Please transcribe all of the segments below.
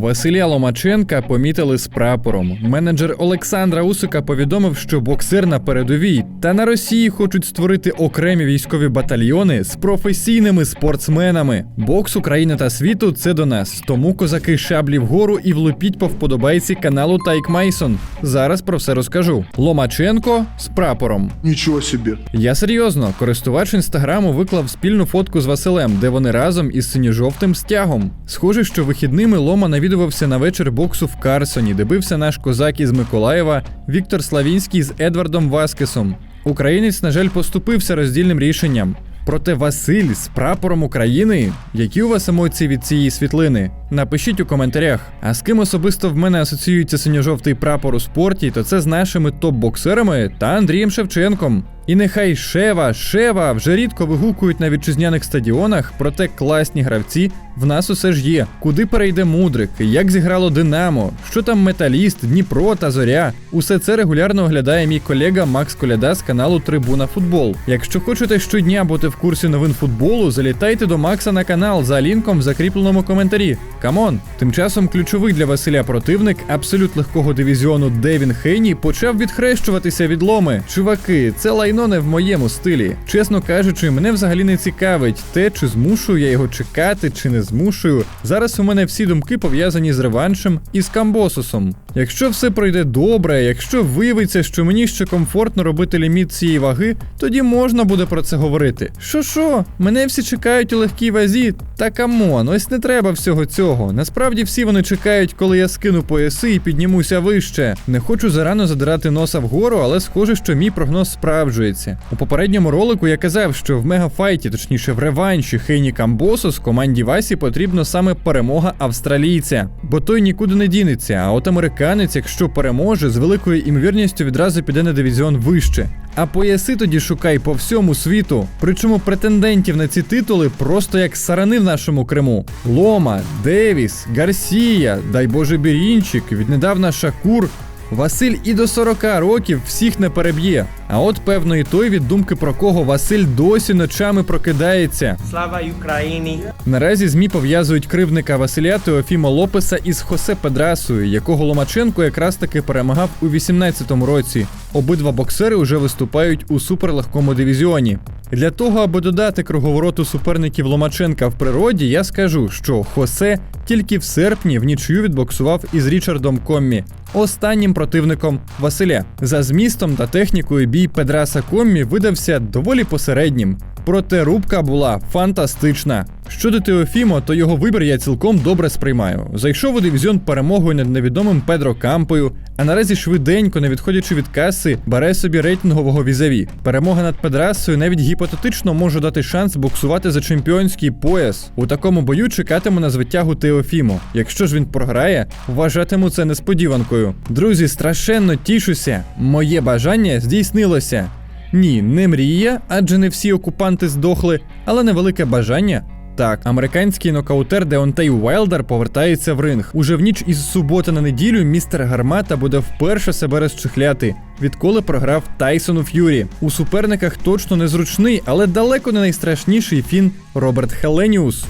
Василя Ломаченка помітили з прапором. Менеджер Олександра Усика повідомив, що боксер на передовій, та на Росії хочуть створити окремі військові батальйони з професійними спортсменами. Бокс України та світу це до нас. Тому козаки шаблі вгору і влупіть по вподобайці каналу Тайк Майсон. Зараз про все розкажу. Ломаченко з прапором. Ничего себе. Я серйозно, користувач інстаграму виклав спільну фотку з Василем, де вони разом із синьо-жовтим стягом. Схоже, що вихідними Лома навідувався на вечір боксу в Карсоні, де бився наш козак із Миколаєва Віктор Славінський з Едвардом Васкесом. Українець, на жаль, поступився роздільним рішенням. Проте Василь з прапором України. Які у вас емоції від цієї світлини? Напишіть у коментарях. А з ким особисто в мене асоціюється синьо-жовтий прапор у спорті, то це з нашими топ-боксерами та Андрієм Шевченком. І нехай Шева, Шева вже рідко вигукують на вітчизняних стадіонах, проте класні гравці в нас усе ж є. Куди перейде Мудрик, як зіграло Динамо, що там Металіст, Дніпро та Зоря. Усе це регулярно оглядає мій колега Макс Коляда з каналу Трибуна Футбол. Якщо хочете щодня бути в курсі новин футболу, залітайте до Макса на канал за лінком в закріпленому коментарі. Камон! Тим часом ключовий для Василя противник абсолют легкого дивізіону Девін Хейні почав відхрещуватися від ломи. Чуваки, це лайно не в моєму стилі. Чесно кажучи, мене взагалі не цікавить те, чи змушую я його чекати, чи не змушую. Зараз у мене всі думки пов'язані з реваншем і з камбосусом. Якщо все пройде добре, якщо виявиться, що мені ще комфортно робити ліміт цієї ваги, тоді можна буде про це говорити. Що що, мене всі чекають у легкій вазі. Та камон, ось не треба всього цього. Насправді всі вони чекають, коли я скину пояси і піднімуся вище. Не хочу зарано задирати носа вгору, але схоже, що мій прогноз справджується. У попередньому ролику я казав, що в мегафайті, точніше в реванші Хейні Камбосус команді Васі потрібно саме перемога австралійця, бо той нікуди не дінеться. А от американець, якщо переможе, з великою імовірністю відразу піде на дивізіон вище. А пояси тоді шукай по всьому світу. Причому претендентів на ці титули просто як сарани в нашому Криму: Лома, Девіс, Гарсія, дай Боже Бірінчик, віднедавна Шакур. Василь і до 40 років всіх не переб'є. А от певно і той від думки про кого Василь досі ночами прокидається. Слава Україні! Наразі ЗМІ пов'язують кривника Василя Теофіма Лопеса із Хосе Педрасою, якого Ломаченко якраз таки перемагав у 18-му році. Обидва боксери вже виступають у суперлегкому дивізіоні. Для того, аби додати круговороту суперників Ломаченка в природі, я скажу, що Хосе тільки в серпні в нічию відбоксував із Річардом Коммі, останнім противником Василя. За змістом та технікою бій Педраса Коммі видався доволі посереднім. Проте рубка була фантастична. Щодо Теофімо, то його вибір я цілком добре сприймаю. Зайшов у дивізіон перемогою над невідомим Педро Кампою, а наразі швиденько, не відходячи від каси, бере собі рейтингового візаві. Перемога над Педрасою навіть гіпотетично може дати шанс боксувати за чемпіонський пояс. У такому бою чекатиму на звитягу Теофімо. Якщо ж він програє, вважатиму це несподіванкою. Друзі, страшенно тішуся. Моє бажання здійснилося. Ні, не мрія, адже не всі окупанти здохли, але невелике бажання. Так, американський нокаутер Деонтей Уайлдер повертається в ринг. Уже в ніч із суботи на неділю містер Гармата буде вперше себе розчехляти, відколи програв Тайсону Ф'юрі. У суперниках точно незручний, але далеко не найстрашніший фін Роберт Хеленіус.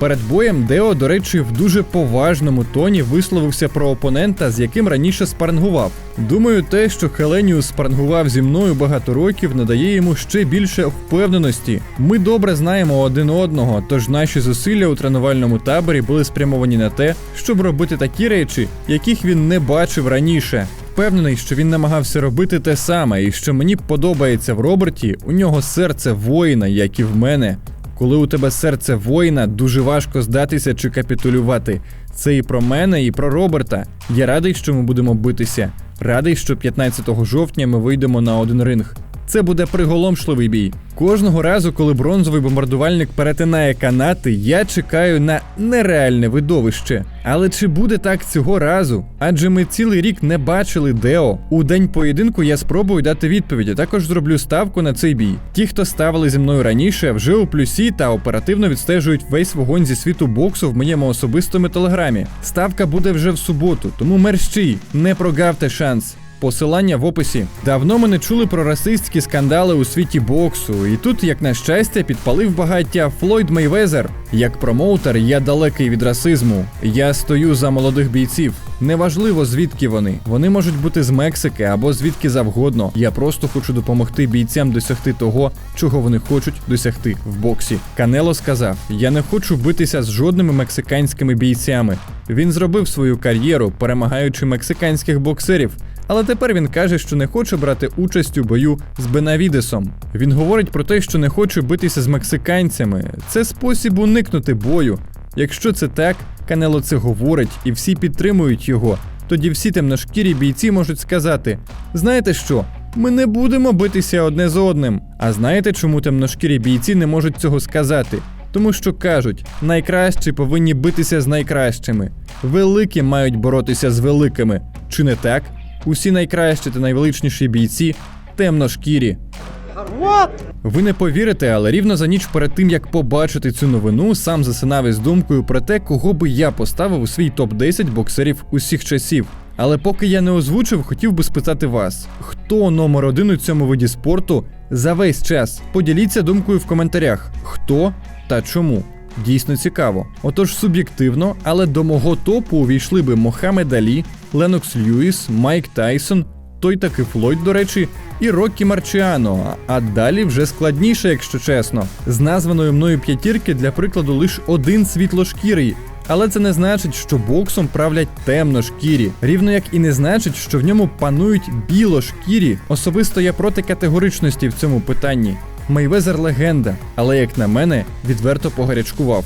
Перед боєм Део, до речі, в дуже поважному тоні висловився про опонента, з яким раніше спарингував. Думаю, те, що Хеленіус спарингував зі мною багато років, надає йому ще більше впевненості. Ми добре знаємо один одного, тож наші зусилля у тренувальному таборі були спрямовані на те, щоб робити такі речі, яких він не бачив раніше. Впевнений, що він намагався робити те саме, і що мені подобається в Роберті, у нього серце воїна, як і в мене. Коли у тебе серце воїна, дуже важко здатися чи капітулювати. Це і про мене, і про Роберта. Я радий, що ми будемо битися. Радий, що 15 жовтня ми вийдемо на один ринг. Це буде приголомшливий бій. Кожного разу, коли бронзовий бомбардувальник перетинає канати, я чекаю на нереальне видовище. Але чи буде так цього разу? Адже ми цілий рік не бачили Део. У день поєдинку я спробую дати відповідь, також зроблю ставку на цей бій. Ті, хто ставили зі мною раніше, вже у плюсі та оперативно відстежують весь вогонь зі світу боксу в моєму особистому телеграмі. Ставка буде вже в суботу, тому мерщій, не прогавте шанс. Посилання в описі. Давно ми не чули про расистські скандали у світі боксу, і тут, як на щастя, підпалив багаття Флойд Мейвезер. Як промоутер, я далекий від расизму. Я стою за молодих бійців. Неважливо звідки вони. Вони можуть бути з Мексики або звідки завгодно. Я просто хочу допомогти бійцям досягти того, чого вони хочуть досягти в боксі. Канело сказав: Я не хочу битися з жодними мексиканськими бійцями. Він зробив свою кар'єру, перемагаючи мексиканських боксерів. Але тепер він каже, що не хоче брати участь у бою з Бенавідесом. Він говорить про те, що не хоче битися з мексиканцями. Це спосіб уникнути бою. Якщо це так, Канело це говорить і всі підтримують його. Тоді всі темношкірі бійці можуть сказати: знаєте що? Ми не будемо битися одне з одним. А знаєте, чому темношкірі бійці не можуть цього сказати? Тому що кажуть, найкращі повинні битися з найкращими. Великі мають боротися з великими. Чи не так? Усі найкращі та найвеличніші бійці темношкірі. Ви не повірите, але рівно за ніч перед тим, як побачити цю новину, сам засинав із думкою про те, кого би я поставив у свій топ-10 боксерів усіх часів. Але поки я не озвучив, хотів би спитати вас: хто номер один у цьому виді спорту за весь час? Поділіться думкою в коментарях, хто та чому. Дійсно цікаво. Отож, суб'єктивно, але до мого топу увійшли би Мохамед Алі, Ленокс Льюіс, Майк Тайсон, той таки Флойд, до речі, і Роккі Марчіано. А далі вже складніше, якщо чесно. З названої мною п'ятірки для прикладу лише один світлошкірий. Але це не значить, що боксом правлять темношкірі, рівно як і не значить, що в ньому панують білошкірі. Особисто я проти категоричності в цьому питанні. Мейвезер легенда, але як на мене, відверто погарячкував.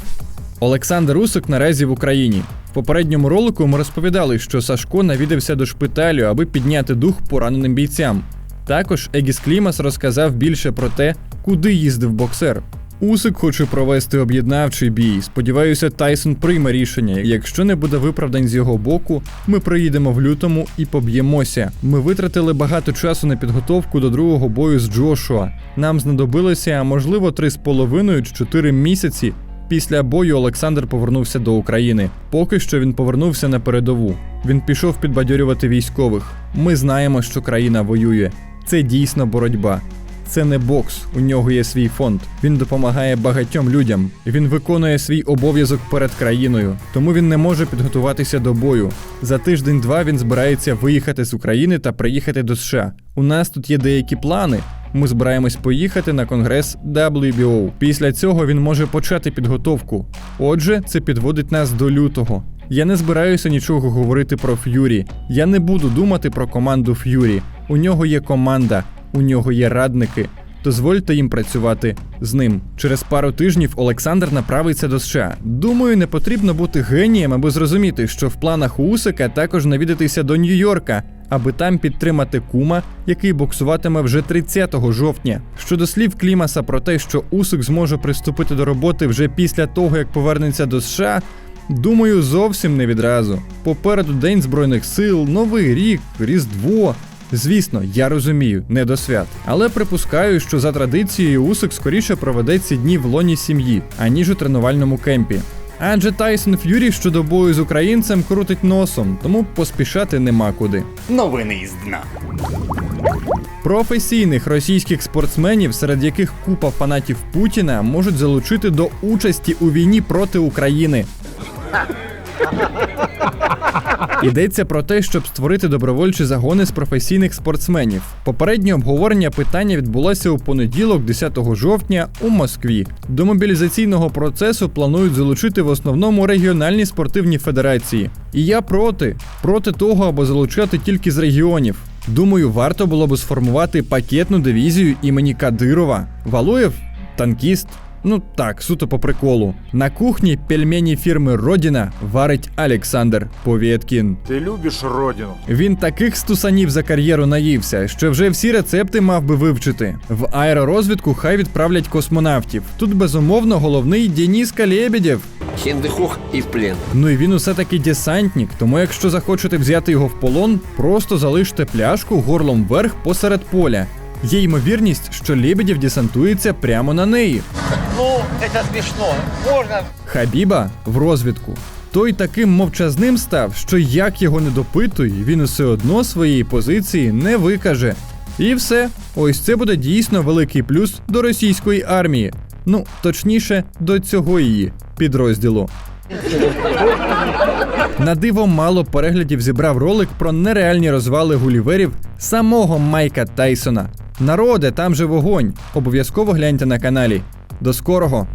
Олександр Усик наразі в Україні. В попередньому ролику ми розповідали, що Сашко навідався до шпиталю, аби підняти дух пораненим бійцям. Також Егіс Клімас розказав більше про те, куди їздив боксер. Усик хоче провести об'єднавчий бій. Сподіваюся, Тайсон прийме рішення. Якщо не буде виправдань з його боку, ми приїдемо в лютому і поб'ємося. Ми витратили багато часу на підготовку до другого бою з Джошуа. Нам знадобилося, можливо, три з половиною чи чотири місяці. Після бою Олександр повернувся до України. Поки що він повернувся на передову. Він пішов підбадьорювати військових. Ми знаємо, що країна воює. Це дійсно боротьба. Це не бокс, у нього є свій фонд. Він допомагає багатьом людям. Він виконує свій обов'язок перед країною, тому він не може підготуватися до бою. За тиждень-два він збирається виїхати з України та приїхати до США. У нас тут є деякі плани. Ми збираємось поїхати на конгрес WBO. Після цього він може почати підготовку. Отже, це підводить нас до лютого. Я не збираюся нічого говорити про Ф'юрі. Я не буду думати про команду Ф'юрі. У нього є команда, у нього є радники. Дозвольте їм працювати з ним. Через пару тижнів Олександр направиться до США. Думаю, не потрібно бути генієм, аби зрозуміти, що в планах Усика також навідатися до Нью-Йорка, аби там підтримати кума, який боксуватиме вже 30 жовтня. Щодо слів Клімаса про те, що Усик зможе приступити до роботи вже після того, як повернеться до США. Думаю, зовсім не відразу. Попереду День Збройних сил, Новий рік, Різдво. Звісно, я розумію, не до свят. Але припускаю, що за традицією Усик скоріше проведе ці дні в лоні сім'ї, аніж у тренувальному кемпі. Адже Тайсон Ф'юрі щодо бою з українцем крутить носом, тому поспішати нема куди. Новини із дна. Професійних російських спортсменів, серед яких купа фанатів Путіна, можуть залучити до участі у війні проти України. Йдеться про те, щоб створити добровольчі загони з професійних спортсменів. Попереднє обговорення питання відбулося у понеділок, 10 жовтня, у Москві. До мобілізаційного процесу планують залучити в основному регіональні спортивні федерації. І я проти, проти того, аби залучати тільки з регіонів. Думаю, варто було б сформувати пакетну дивізію імені Кадирова. Валуєв танкіст. Ну так, суто по приколу. На кухні пельмені фірми Родіна варить Олександр Повєткін. Ти любиш родину. Він таких стусанів за кар'єру наївся, що вже всі рецепти мав би вивчити. В аеророзвідку хай відправлять космонавтів. Тут безумовно головний Дениска Лебедєв. Хендехох і в плен. Ну і він усе таки десантник, тому якщо захочете взяти його в полон, просто залиште пляшку горлом вверх посеред поля. Є ймовірність, що Лебедєв десантується прямо на неї. Ну, это смешно. Можно Хабіба в розвідку. той таким мовчазним став, що як його не допитуй, він усе одно своєї позиції не викаже. І все, ось це буде дійсно великий плюс до російської армії. Ну, точніше, до цього її підрозділу. На диво мало переглядів зібрав ролик про нереальні розвали гуліверів самого Майка Тайсона. Народе, там же вогонь. Обов'язково гляньте на каналі. До скорого!